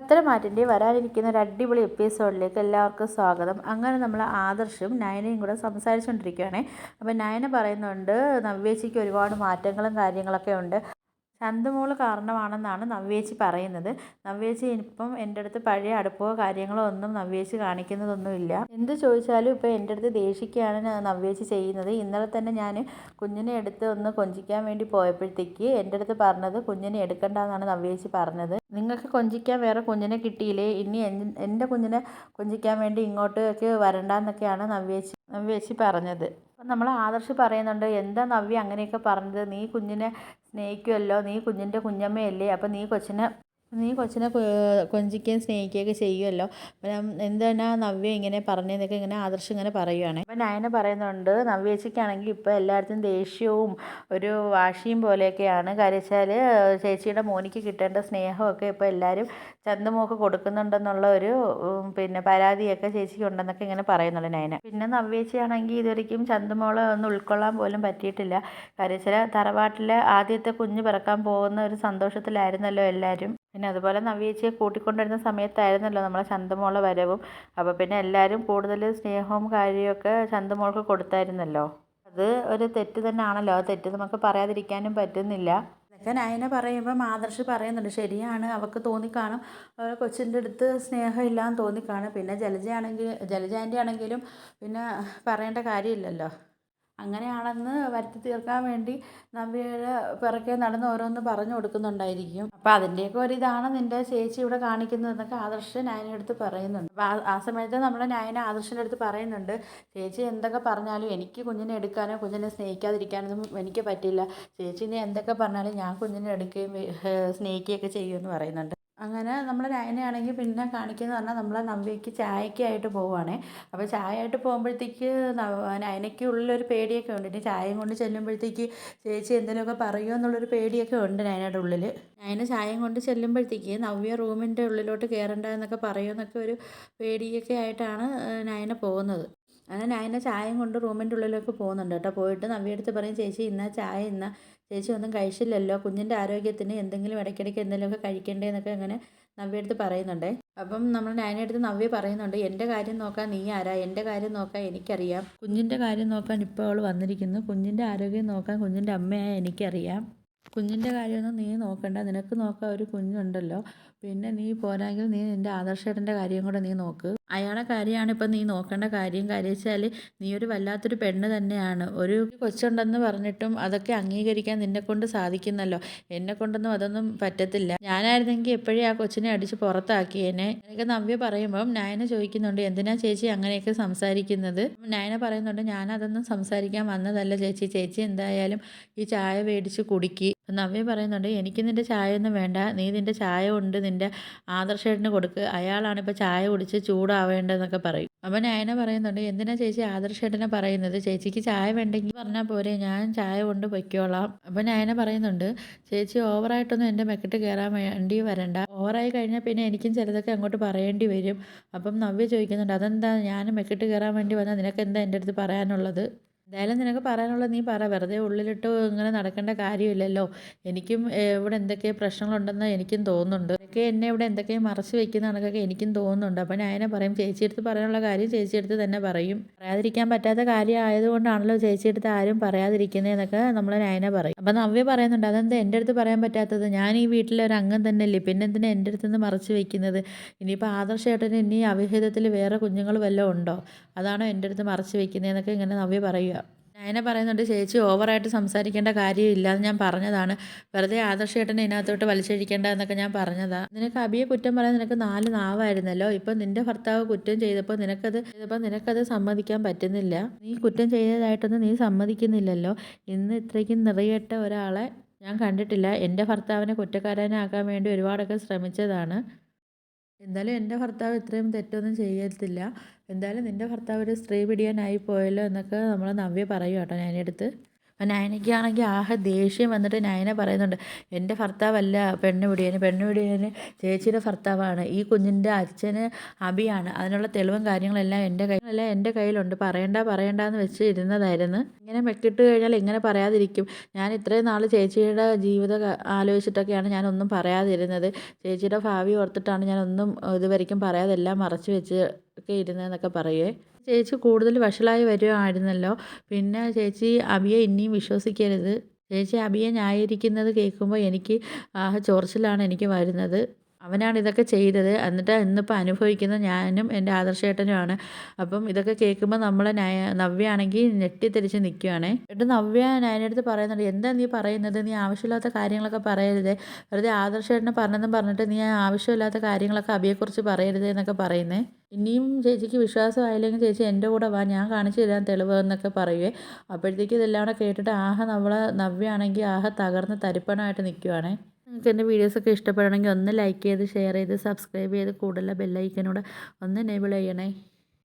പത്തരമാറ്റിന്റെ വരാനിരിക്കുന്ന ഒരു അടിപൊളി എപ്പിസോഡിലേക്ക് എല്ലാവർക്കും സ്വാഗതം. അങ്ങനെ നമ്മൾ ആദർശും നയനയും കൂടെ സംസാരിച്ചുകൊണ്ടിരിക്കുകയാണ് അപ്പോൾ നയന പറയുന്നുണ്ട് നവ്യേച്ചിക്ക് ഒരുപാട് മാറ്റങ്ങളും കാര്യങ്ങളൊക്കെ ഉണ്ട്. ചന്തുമോൾ കാരണമാണെന്നാണ് നവ്യേച്ചി പറയുന്നത്. നവ്യേച്ചി ഇപ്പം എന്റെ അടുത്ത് പഴയ അടുപ്പോ കാര്യങ്ങളോ ഒന്നും നവ്യേച്ചി കാണിക്കുന്നതൊന്നുമില്ല. എന്ത് ചോദിച്ചാലും ഇപ്പോൾ എന്റെ അടുത്ത് ദേഷിക്കുകയാണ് നവ്യേച്ചി ചെയ്യുന്നത്. ഇന്നലെ തന്നെ ഞാൻ കുഞ്ഞിനെ എടുത്ത് ഒന്ന് കൊഞ്ചിക്കാൻ വേണ്ടി പോയപ്പോഴത്തേക്ക് എന്റെ അടുത്ത് പറഞ്ഞത് കുഞ്ഞിനെ എടുക്കണ്ടെന്നാണ് നവ്യേച്ചി പറഞ്ഞത്. നിങ്ങൾക്ക് കൊഞ്ചിക്കാൻ വേറെ കുഞ്ഞിനെ കിട്ടിയില്ലേ? ഇനി എന്റെ കുഞ്ഞിനെ കൊഞ്ചിക്കാൻ വേണ്ടി ഇങ്ങോട്ടേക്ക് വരണ്ടെന്നൊക്കെയാണ് നവ്യേച്ചി നവ്യേച്ചി പറഞ്ഞത്. അപ്പം നമ്മൾ ആദർശ് പറയുന്നുണ്ട് എന്താ നവ്യ അങ്ങനെയൊക്കെ പറഞ്ഞത്? നീ കുഞ്ഞിനെ സ്നേഹിക്കുമല്ലോ നീ കുഞ്ഞിന്റെ കുഞ്ഞമ്മയല്ലേ? അപ്പം നീ കൊച്ചിനെ നീ കൊച്ചിനെ കൊഞ്ചിക്കുകയും സ്നേഹിക്കുകയൊക്കെ ചെയ്യുമല്ലോ അപ്പം എന്താണ് നവ്യ ഇങ്ങനെ പറഞ്ഞതെന്നൊക്കെ ഇങ്ങനെ ആദർശം ഇങ്ങനെ പറയുവാണ്. അപ്പം നയന പറയുന്നുണ്ട് നവ്യേച്ചിക്കാണെങ്കിൽ ഇപ്പോൾ എല്ലായിടത്തും ദേഷ്യവും ഒരു വാശിയും പോലെയൊക്കെയാണ്. കാര്യം വെച്ചാൽ ചേച്ചിയുടെ മോനിക്ക് കിട്ടേണ്ട സ്നേഹമൊക്കെ ഇപ്പോൾ എല്ലാവരും ചന്തമോക്ക് കൊടുക്കുന്നുണ്ടെന്നുള്ള ഒരു പിന്നെ പരാതിയൊക്കെ ചേച്ചിക്ക് ഉണ്ടെന്നൊക്കെ ഇങ്ങനെ പറയുന്നുണ്ട് നയന. പിന്നെ നവ്യേച്ചിയാണെങ്കിൽ ഇതുവരെയ്ക്കും ചന്തമോളെ ഒന്ന് ഉൾക്കൊള്ളാൻ പോലും പറ്റിയിട്ടില്ല. കാര്യം വെച്ചാൽ തറവാട്ടിലെ ആദ്യത്തെ കുഞ്ഞ് പിറക്കാൻ പോകുന്ന ഒരു സന്തോഷത്തിലായിരുന്നല്ലോ എല്ലാവരും പിന്നെ അതുപോലെ നവ്യേച്ചിയെ കൂട്ടിക്കൊണ്ടുവരുന്ന സമയത്തായിരുന്നല്ലോ നമ്മളെ ചന്തമോളെ വരവും. അപ്പോൾ പിന്നെ എല്ലാവരും കൂടുതൽ സ്നേഹവും കാര്യമൊക്കെ ചന്തമോൾക്ക് കൊടുത്തായിരുന്നല്ലോ. അത് ഒരു തെറ്റ് തന്നെയാണല്ലോ. ആ തെറ്റ് നമുക്ക് പറയാതിരിക്കാനും പറ്റുന്നില്ല. ഇതൊക്കെ നയന പറയുമ്പോൾ ആദർശ് പറയുന്നുണ്ട് ശരിയാണ് അവൾക്ക് തോന്നിക്കാണും. അവളെ കൊച്ചിന്റെ അടുത്ത് സ്നേഹമില്ലാന്ന് തോന്നിക്കാണും. പിന്നെ ജലജയാണെങ്കിൽ ജലജാന്റെ ആണെങ്കിലും പിന്നെ പറയേണ്ട കാര്യമില്ലല്ലോ. അങ്ങനെയാണെന്ന് വരുത്തി തീർക്കാൻ വേണ്ടി നമ്പിയുടെ പിറകെ നടന്ന് ഓരോന്ന് പറഞ്ഞു കൊടുക്കുന്നുണ്ടായിരിക്കും. അപ്പോൾ അതിന്റെയൊക്കെ ഒരിതാണ് നിന്റെ ചേച്ചി ഇവിടെ കാണിക്കുന്നതെന്നൊക്കെ ആദർശ് നയനയുടെ അടുത്ത് പറയുന്നുണ്ട്. അപ്പോൾ ആ- സമയത്ത് നമ്മുടെ നയന ആദർശിന്റെ അടുത്ത് പറയുന്നുണ്ട് ചേച്ചി എന്തൊക്കെ പറഞ്ഞാലും എനിക്ക് കുഞ്ഞിനെ എടുക്കാനോ കുഞ്ഞിനെ സ്നേഹിക്കാതിരിക്കാനൊന്നും എനിക്ക് പറ്റില്ല. ചേച്ചി നീ എന്തൊക്കെ പറഞ്ഞാലും ഞാൻ കുഞ്ഞിനെ എടുക്കുകയും സ്നേഹിക്കുകയൊക്കെ ചെയ്യുമെന്ന് പറയുന്നുണ്ട്. അങ്ങനെ നമ്മൾ നയനയാണെങ്കിൽ പിന്നെ കാണിക്കുന്നത് പറഞ്ഞാൽ നമ്മൾ നവ്യയ്ക്ക് ചായക്കായിട്ട് പോവുകയാണേ അപ്പോൾ ചായ ആയിട്ട് പോകുമ്പോഴത്തേക്ക് നയനയ്ക്ക് ഉള്ളിലൊരു പേടിയൊക്കെ ഉണ്ട്. ഇനി ചായയും കൊണ്ട് ചെല്ലുമ്പോഴത്തേക്ക് ചേച്ചി എന്തെങ്കിലുമൊക്കെ പറയുമോ എന്നുള്ളൊരു പേടിയൊക്കെ ഉണ്ട് നയനയുടെ ഉള്ളിൽ നയന ചായയും കൊണ്ട് ചെല്ലുമ്പോഴത്തേക്ക് നവ്യ റൂമിന്റെ ഉള്ളിലോട്ട് കയറണ്ട എന്നൊക്കെ പറയുമെന്നൊക്കെ ഒരു പേടിയൊക്കെ ആയിട്ടാണ് നയന പോകുന്നത്. അങ്ങനെ നയന ചായയും കൊണ്ട് റൂമിന്റെ ഉള്ളിലേക്ക് പോകുന്നുണ്ട് കേട്ടോ. പോയിട്ട് നവ്യടുത്ത് പറയും ചേച്ചി ഇന്ന ചായ ഇന്ന ചേച്ചി ഒന്നും കഴിച്ചില്ലല്ലോ. കുഞ്ഞിന്റെ ആരോഗ്യത്തിന് എന്തെങ്കിലും ഇടയ്ക്കിടയ്ക്ക് എന്തെങ്കിലുമൊക്കെ കഴിക്കണ്ടേ എന്നൊക്കെ അങ്ങനെ നവ്യടുത്ത് പറയുന്നുണ്ടേ. അപ്പം നമ്മൾ നയന അടുത്ത് നവ്യ പറയുന്നുണ്ട് എന്റെ കാര്യം നോക്കാൻ നീ ആരാ? എന്റെ കാര്യം നോക്കാൻ എനിക്കറിയാം. കുഞ്ഞിന്റെ കാര്യം നോക്കാൻ ഇപ്പോൾ അവൾ വന്നിരിക്കുന്നു. കുഞ്ഞിന്റെ ആരോഗ്യം നോക്കാൻ കുഞ്ഞിന്റെ അമ്മയായ എനിക്കറിയാം. കുഞ്ഞിന്റെ കാര്യമൊന്നും നീ നോക്കണ്ട. നിനക്ക് നോക്കാൻ ഒരു കുഞ്ഞുണ്ടല്ലോ. പിന്നെ നീ പോരാങ്കിൽ നീ നിന്റെ ആദർശേട്ടന്റെ കാര്യം കൂടെ നീ നോക്ക്. അയാളെ കാര്യമാണ് ഇപ്പം നീ നോക്കേണ്ട കാര്യം. കാര്യം വെച്ചാൽ നീ ഒരു വല്ലാത്തൊരു പെണ്ണ് തന്നെയാണ്. ഒരു കൊച്ചുണ്ടെന്ന് പറഞ്ഞിട്ടും അതൊക്കെ അംഗീകരിക്കാൻ നിന്നെ കൊണ്ട് സാധിക്കുന്നല്ലോ. എന്നെ കൊണ്ടൊന്നും അതൊന്നും പറ്റത്തില്ല. ഞാനായിരുന്നെങ്കിൽ എപ്പോഴേ ആ കൊച്ചിനെ അടിച്ച് പുറത്താക്കിയേനെ എനിക്ക് നവ്യ പറയുമ്പം നയന ചോദിക്കുന്നുണ്ട് എന്തിനാ ചേച്ചി അങ്ങനെയൊക്കെ സംസാരിക്കുന്നത്? നയന പറയുന്നുണ്ട് ഞാനതൊന്നും സംസാരിക്കാൻ വന്നതല്ല ചേച്ചി. ചേച്ചി എന്തായാലും ഈ ചായ മേടിച്ച് കുടിക്കി. നവ്യ പറയുന്നുണ്ട് എനിക്ക് നിന്റെ ചായ ഒന്നും വേണ്ട. നീ നിന്റെ ചായ ഉണ്ട് നിന്റെ ആദർശേട്ടന് കൊടുക്ക്. അയാളാണ് ഇപ്പോൾ ചായ കുടിച്ച് ചൂടാവേണ്ടതെന്നൊക്കെ പറയും. അപ്പം നയന പറയുന്നുണ്ട് എന്തിനാ ചേച്ചി ആദർശേട്ടനെ പറയുന്നത്? ചേച്ചിക്ക് ചായ വേണ്ടെങ്കിൽ പറഞ്ഞാൽ പോരെ ഞാൻ ചായ കൊണ്ട് പൊയ്ക്കോളാം. അപ്പം നയന പറയുന്നുണ്ട് ചേച്ചി ഓവറായിട്ടൊന്നും എന്റെ മെക്കിട്ട് കയറാൻ വേണ്ടി വരണ്ട. ഓവറായി കഴിഞ്ഞാൽ പിന്നെ എനിക്കും ചിലതൊക്കെ അങ്ങോട്ട് പറയേണ്ടി വരും. അപ്പം നവ്യ ചോദിക്കുന്നുണ്ട് അതെന്താ? ഞാൻ മെക്കിട്ട് കയറാൻ വേണ്ടി വന്നാൽ നിനക്ക് എന്താ എന്റെ അടുത്ത് പറയാനുള്ളത്? എന്തായാലും നിനക്ക് പറയാനുള്ളത് നീ പറ. വെറുതെ ഉള്ളിലിട്ട് ഇങ്ങനെ നടക്കേണ്ട കാര്യമില്ലല്ലോ. എനിക്കും ഇവിടെ എന്തൊക്കെ പ്രശ്നങ്ങളുണ്ടെന്ന് എനിക്കും തോന്നുന്നുണ്ട്. ഒക്കെ എന്നെ ഇവിടെ എന്തൊക്കെ മറച്ചു വെക്കുന്ന കണക്കൊക്കെ എനിക്കും തോന്നുന്നുണ്ട്. അപ്പോൾ ഞാൻ പറയും. ചേച്ചിയെടുത്ത് പറയാനുള്ള കാര്യം ചേച്ചിയെടുത്ത് തന്നെ പറയും. പറയാതിരിക്കാൻ പറ്റാത്ത കാര്യം ആയതുകൊണ്ടാണല്ലോ ചേച്ചിയെടുത്ത് ആരും പറയാതിരിക്കുന്നതെന്നൊക്കെ നമ്മൾ നയന പറയും. അപ്പോൾ നവ്യ പറയുന്നുണ്ട് അതെന്താ എന്റെ അടുത്ത് പറയാൻ പറ്റാത്തത്? ഞാൻ ഈ വീട്ടിലെ ഒരു അംഗം തന്നെയല്ലേ. പിന്നെ എന്തിനാ എന്റെ അടുത്ത് നിന്ന് മറച്ചു വെക്കുന്നത്? ഇനിയിപ്പോൾ ആദർശേട്ടന് ഇനി അവിഹിതത്തിൽ വേറെ കുഞ്ഞുങ്ങൾ വല്ലതും ഉണ്ടോ? അതാണോ എന്റെ അടുത്ത് മറച്ചു വെക്കുന്നതെന്നൊക്കെ ഇങ്ങനെ നവ്യ പറയുക നയന പറയുന്നുണ്ട് ചേച്ചി ഓവറായിട്ട് സംസാരിക്കേണ്ട കാര്യമില്ല. എന്ന് ഞാൻ പറഞ്ഞതാണ്. വെറുതെ ആദർശ ആദർശേട്ടനെ ഇതിനകത്തോട്ട് വലിച്ചഴിക്കേണ്ട എന്നൊക്കെ ഞാൻ പറഞ്ഞതാ. നിനക്ക് അബിയെ കുറ്റം പറയാൻ നിനക്ക് നാല് നാവായിരുന്നല്ലോ. ഇപ്പം നിന്റെ ഭർത്താവ് കുറ്റം ചെയ്തപ്പോൾ നിനക്കത് ചെയ്തപ്പോൾ നിനക്കത് സമ്മതിക്കാൻ പറ്റുന്നില്ല. നീ കുറ്റം ചെയ്തതായിട്ടൊന്നും നീ സമ്മതിക്കുന്നില്ലല്ലോ. ഇന്ന് ഇത്രയ്ക്കും നിറയട്ട ഒരാളെ ഞാൻ കണ്ടിട്ടില്ല. എന്റെ ഭർത്താവിനെ കുറ്റക്കാരനാക്കാൻ വേണ്ടി ഒരുപാടൊക്കെ ശ്രമിച്ചതാണ്. എന്തായാലും എന്റെ ഭർത്താവ് ഇത്രയും തെറ്റൊന്നും ചെയ്യത്തില്ല. എന്തായാലും നിന്റെ ഭർത്താവ് ഒരു സ്ത്രീ പിടിയാനായി പോയല്ലോ എന്നൊക്കെ നമ്മൾ നവ്യ പറയും കേട്ടോ ഞാനെടുത്ത് അപ്പം നയനയ്ക്കാണെങ്കിൽ ആകെ ദേഷ്യം വന്നിട്ട് നയന പറയുന്നുണ്ട് എന്റെ ഭർത്താവല്ല പെണ്ണുപിടിയന് പെണ്ണുപിടിയന് ചേച്ചിയുടെ ഭർത്താവാണ്. ഈ കുഞ്ഞിന്റെ അച്ഛന് അബിയാണ്. അതിനുള്ള തെളിവും കാര്യങ്ങളെല്ലാം എന്റെ കയ്യിലെല്ലാം എന്റെ കയ്യിലുണ്ട്. പറയണ്ട പറയണ്ടെന്ന് വെച്ച് ഇരുന്നതായിരുന്നു. ഇങ്ങനെ മെക്കിട്ട് കഴിഞ്ഞാൽ ഇങ്ങനെ പറയാതിരിക്കും. ഞാൻ ഇത്രയും നാൾ ചേച്ചിയുടെ ജീവിതം ആലോചിച്ചിട്ടൊക്കെയാണ് ഞാനൊന്നും പറയാതിരുന്നത്. ചേച്ചിയുടെ ഭാവി ഓർത്തിട്ടാണ് ഞാനൊന്നും ഇതുവരെയ്ക്കും പറയാതെല്ലാം മറച്ചു വെച്ച് ഒക്കെ ഇരുന്നതെന്നൊക്കെ പറയുവേ. ചേച്ചി കൂടുതൽ വഷളായി വരുമായിരുന്നല്ലോ പിന്നെ ചേച്ചി അബിയെ ഇനിയും വിശ്വസിക്കരുത്. ചേച്ചി അബിയെ ന്യായീകരിക്കുന്നത് കേൾക്കുമ്പോൾ എനിക്ക് ആകെ ചൊറിച്ചിലാണ് എനിക്ക് വരുന്നത്. അവനാണ് ഇതൊക്കെ ചെയ്തത്. എന്നിട്ട് ഇന്നിപ്പോൾ അനുഭവിക്കുന്ന ഞാനും എന്റെ ആദർശേട്ടനുമാണ്. അപ്പം ഇതൊക്കെ കേൾക്കുമ്പോൾ നമ്മളെ നയ നവ്യാണെങ്കിൽ ഞെട്ടിത്തെരിച്ച് നിൽക്കുകയാണേ എന്നിട്ട് നവ്യ നയനടുത്ത് പറയുന്നുണ്ട് എന്താ നീ പറയുന്നത്? നീ ആവശ്യമില്ലാത്ത കാര്യങ്ങളൊക്കെ പറയരുത്. വെറുതെ ആദർശേട്ടനെ പറഞ്ഞെന്നും പറഞ്ഞിട്ട് നീ ആവശ്യമില്ലാത്ത കാര്യങ്ങളൊക്കെ അബിയെക്കുറിച്ച് പറയരുത് എന്നൊക്കെ പറയുന്നേ. ഇനിയും ചേച്ചിക്ക് വിശ്വാസമായില്ലെങ്കിൽ ചേച്ചി എന്റെ കൂടെ വാ ഞാൻ കാണിച്ചു തരാൻ തെളിവ് എന്നൊക്കെ പറയുവേ. അപ്പോഴത്തേക്ക് ഇതെല്ലാം കൂടെ കേട്ടിട്ട് ആഹ നമ്മളെ നവ്യാണെങ്കിൽ ആഹ തകർന്ന് തരിപ്പണമായിട്ട് നിൽക്കുവാണേ നിങ്ങൾക്ക് എന്റെ വീഡിയോസൊക്കെ ഇഷ്ടപ്പെടണമെങ്കിൽ ഒന്ന് ലൈക്ക് ചെയ്ത് ഷെയർ ചെയ്ത് സബ്സ്ക്രൈബ് ചെയ്ത് കൂടുതൽ ബെല്ലൈക്കനൂടെ ഒന്ന് എനേബിൾ ചെയ്യണേ.